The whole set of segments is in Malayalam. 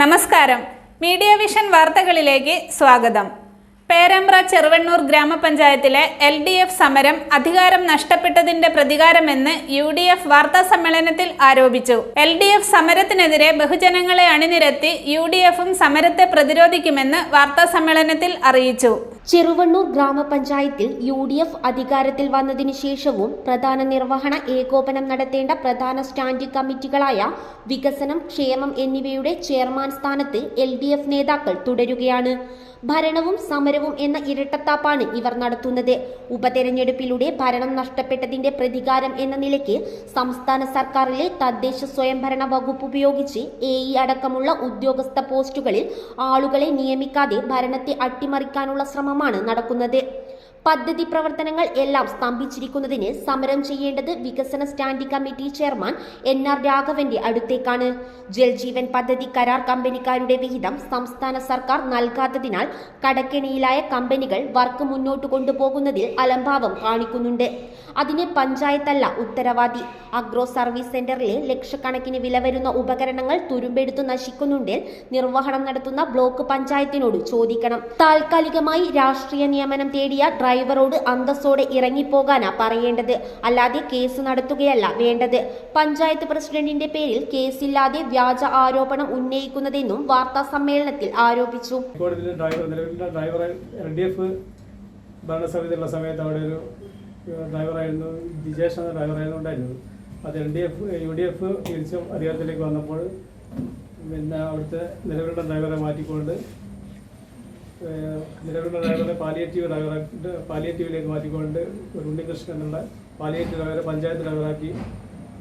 നമസ്കാരം. മീഡിയ വിഷൻ വാർത്തകളിലേക്ക് സ്വാഗതം. പേരമ്പ്ര ചെറുവണ്ണൂർ ഗ്രാമപഞ്ചായത്തിലെ എൽ ഡി എഫ് സമരം അധികാരം നഷ്ടപ്പെട്ടതിന്റെ പ്രതികാരമെന്ന് യു ഡി എഫ് വാർത്താ സമ്മേളനത്തിൽ ആരോപിച്ചു. എൽ ഡി എഫ് സമരത്തിനെതിരെ ബഹുജനങ്ങളെ അണിനിരത്തി യു ഡി എഫും സമരത്തെ പ്രതിരോധിക്കുമെന്ന് വാർത്താ സമ്മേളനത്തിൽ അറിയിച്ചു. ചെറുവണ്ണൂർ ഗ്രാമപഞ്ചായത്തിൽ യു ഡി എഫ് അധികാരത്തിൽ വന്നതിനു ശേഷവും പ്രധാന നിർവഹണ ഏകോപനം നടത്തേണ്ട പ്രധാന സ്റ്റാൻഡിംഗ് കമ്മിറ്റികളായ വികസനം ക്ഷേമം എന്നിവയുടെ ചെയർമാൻ സ്ഥാനത്ത് എൽ ഡി എഫ് നേതാക്കൾ തുടരുകയാണ്. ഭരണവും സമരവും എന്ന ഇരട്ടത്താപ്പാണ് ഇവർ നടത്തുന്നത്. ഉപതെരഞ്ഞെടുപ്പിലൂടെ ഭരണം നഷ്ടപ്പെട്ടതിന്റെ പ്രതികാരം എന്ന നിലയ്ക്ക് സംസ്ഥാന സർക്കാരിലെ തദ്ദേശ സ്വയംഭരണ വകുപ്പ് ഉപയോഗിച്ച് എ ഇ അടക്കമുള്ള ഉദ്യോഗസ്ഥ പോസ്റ്റുകളിൽ ആളുകളെ നിയമിക്കാതെ ഭരണത്തെ അട്ടിമറിക്കാനുള്ള ശ്രമമാണ് നടക്കുന്നത് പദ്ധതി പ്രവർത്തനങ്ങൾ എല്ലാം സ്തംഭിച്ചിരിക്കുന്നതിന് സമരം ചെയ്യേണ്ടത് വികസന standing committee chairman N R രാഘവന്റെ അടുത്തേക്കാണ്. ജൽജീവൻ പദ്ധതി കരാർ കമ്പനിക്കാരുടെ വിഹിതം സംസ്ഥാന സർക്കാർ നൽകാത്തതിനാൽ കടക്കെണിയിലായ കമ്പനികൾ വർക്ക് മുന്നോട്ട് കൊണ്ടുപോകുന്നതിൽ അലംഭാവം കാണിക്കുന്നുണ്ട്. അതിന് പഞ്ചായത്തല്ല ഉത്തരവാദി. അഗ്രോ സർവീസ് സെന്ററിലെ ലക്ഷക്കണക്കിന് വില വരുന്ന ഉപകരണങ്ങൾ തുരുമ്പെടുത്തു നശിക്കുന്നുണ്ടെങ്കിൽ നിർവഹണം നടത്തുന്ന ബ്ലോക്ക് പഞ്ചായത്തിനോട് ചോദിക്കണം. താൽക്കാലികമായി രാഷ്ട്രീയ നിയമനം തേടിയ ഡ്രൈവറോട് അന്തസ്സോടെ ഇറങ്ങിപ്പോകാനാ പറയേണ്ടത്. അല്ലാതെ കേസ് നടത്തുകയല്ല വേണ്ടത്. പഞ്ചായത്ത് പ്രസിഡന്റിന്റെ പേരിൽ കേസില്ലാതെ വ്യാജ ആരോപണം ഉന്നയിക്കുന്നതെന്നും വാർത്താ സമ്മേളനത്തിൽ ആരോപിച്ചു. ഭരണസമിതിയുള്ള സമയത്ത് അവിടെ ഒരു ഡ്രൈവറായിരുന്നു ജിജേഷ് എന്ന ഡ്രൈവറായിരുന്നു ഉണ്ടായിരുന്നത്. അത് L D F U D F തിരിച്ചും അധികാരത്തിലേക്ക് വന്നപ്പോൾ പിന്നെ അവിടുത്തെ നിലവിലുള്ള ഡ്രൈവറെ മാറ്റിക്കൊണ്ട് നിലവിലുള്ള ഡ്രൈവറെ പാലിയേറ്റീവ് ഡ്രൈവറെ പാലിയേറ്റീവിലേക്ക് മാറ്റിക്കൊണ്ട് ഒരു ഉണ്ണികൃഷ്ണൻ എന്നുള്ള പാലിയേറ്റീവ് ഡ്രൈവറെ പഞ്ചായത്ത് ഡ്രൈവറാക്കി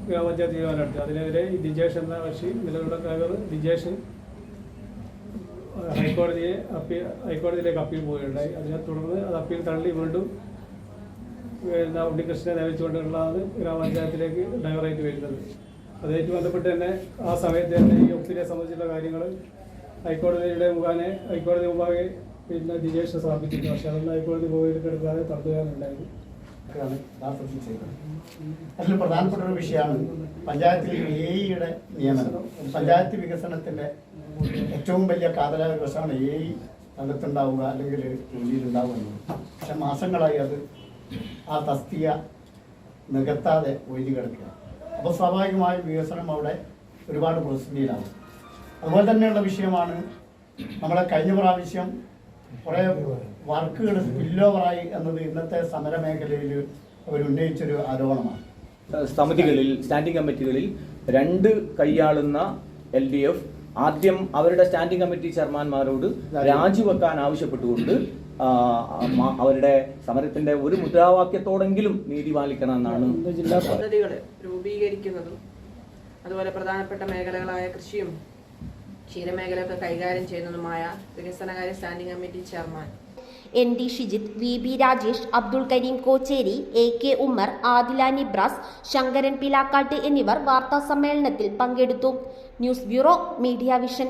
ഗ്രാമപഞ്ചായത്ത് തീരുമാനമെടുത്തു അതിനെതിരെ ഈ ദിജേഷ് എന്ന കക്ഷി നിലവിലുള്ള ഡ്രൈവർ ദിജേഷ് ഹൈക്കോടതിയെ അപ്പീൽ ഹൈക്കോടതിയിലേക്ക് അപ്പീൽ പോവുകയുണ്ടായി. അതിനെ തുടർന്ന് അത് അപ്പീൽ തള്ളി വീണ്ടും ഉണ്ണികൃഷ്ണനെ നിയമിച്ചുകൊണ്ടുള്ളതാണ് ഗ്രാമപഞ്ചായത്തിലേക്ക് ഡ്രൈവറായിട്ട് വരുന്നത്. അതുമായിട്ട് ബന്ധപ്പെട്ട് തന്നെ ആ സമയത്ത് തന്നെ ഈ ഒപ്പിനെ സംബന്ധിച്ചുള്ള കാര്യങ്ങൾ ഹൈക്കോടതിയുടെ മുഖാനെ ഹൈക്കോടതി മുമ്പാകെ പിന്നെ ദിജേഷ് സ്ഥാപിച്ചിരുന്നു പക്ഷെ അതൊന്നും ഹൈക്കോടതി തള്ളുകയാണുണ്ടായത് ഒക്കെയാണ് യഥാർത്ഥത്തിൽ ചെയ്തത്. അതിൽ പ്രധാനപ്പെട്ട ഒരു വിഷയമാണ് പഞ്ചായത്തിൽ എ ഇയുടെ നിയമനം. പഞ്ചായത്ത് വികസനത്തിന്റെ ഏറ്റവും വലിയ കാതലായ ദിവസമാണ് എ ഇ അകത്തുണ്ടാവുക അല്ലെങ്കിൽ ജോലിയിലുണ്ടാവുക എന്നത്. പക്ഷെ മാസങ്ങളായി അത് ആ തസ്തിക നികത്താതെ ഒഴിഞ്ഞു കിടക്കുക അപ്പോൾ സ്വാഭാവികമായും വികസനം അവിടെ ഒരുപാട് പ്രതിസന്ധിയിലാവും അതുപോലെ തന്നെയുള്ള വിഷയമാണ് നമ്മളെ കഴിഞ്ഞ പ്രാവശ്യം കുറേ വർക്കുകൾ സ്പില്ലോവറായി എന്നത് ഇന്നത്തെ സമരമേഖലയിൽ അവർ ഉന്നയിച്ചൊരു ആരോപണമാണ്. സമിതികളിൽ സ്റ്റാൻഡിംഗ് കമ്മിറ്റികളിൽ രണ്ട് കൈയാളുന്ന എൽ ഡി എഫ് ആദ്യം അവരുടെ സ്റ്റാൻഡിംഗ് കമ്മിറ്റി ചെയർമാൻമാരോട് രാജിവെക്കാൻ ആവശ്യപ്പെട്ടുകൊണ്ട് അവരുടെ സമരത്തിന്റെ ഒരു മുദ്രാവാക്യത്തോടെങ്കിലും നീതി പാലിക്കണം എന്നാണ് ജില്ലാ പദ്ധതികൾ രൂപീകരിക്കുന്നതും അതുപോലെ പ്രധാനപ്പെട്ട മേഖലകളായ കൃഷിയും ക്ഷീരമേഖലയൊക്കെ കൈകാര്യം ചെയ്യുന്നതുമായ വികസനകാര്യ standing committee chairman. N D Shijith V B Rajesh Abdul Kareem Kocheri A K Ummer Adila Nibras Shankaran Pilakkat എന്നിവർ വാർത്താ സമ്മേളനത്തിൽ പങ്കെടുത്തു. News bureau Media Vision.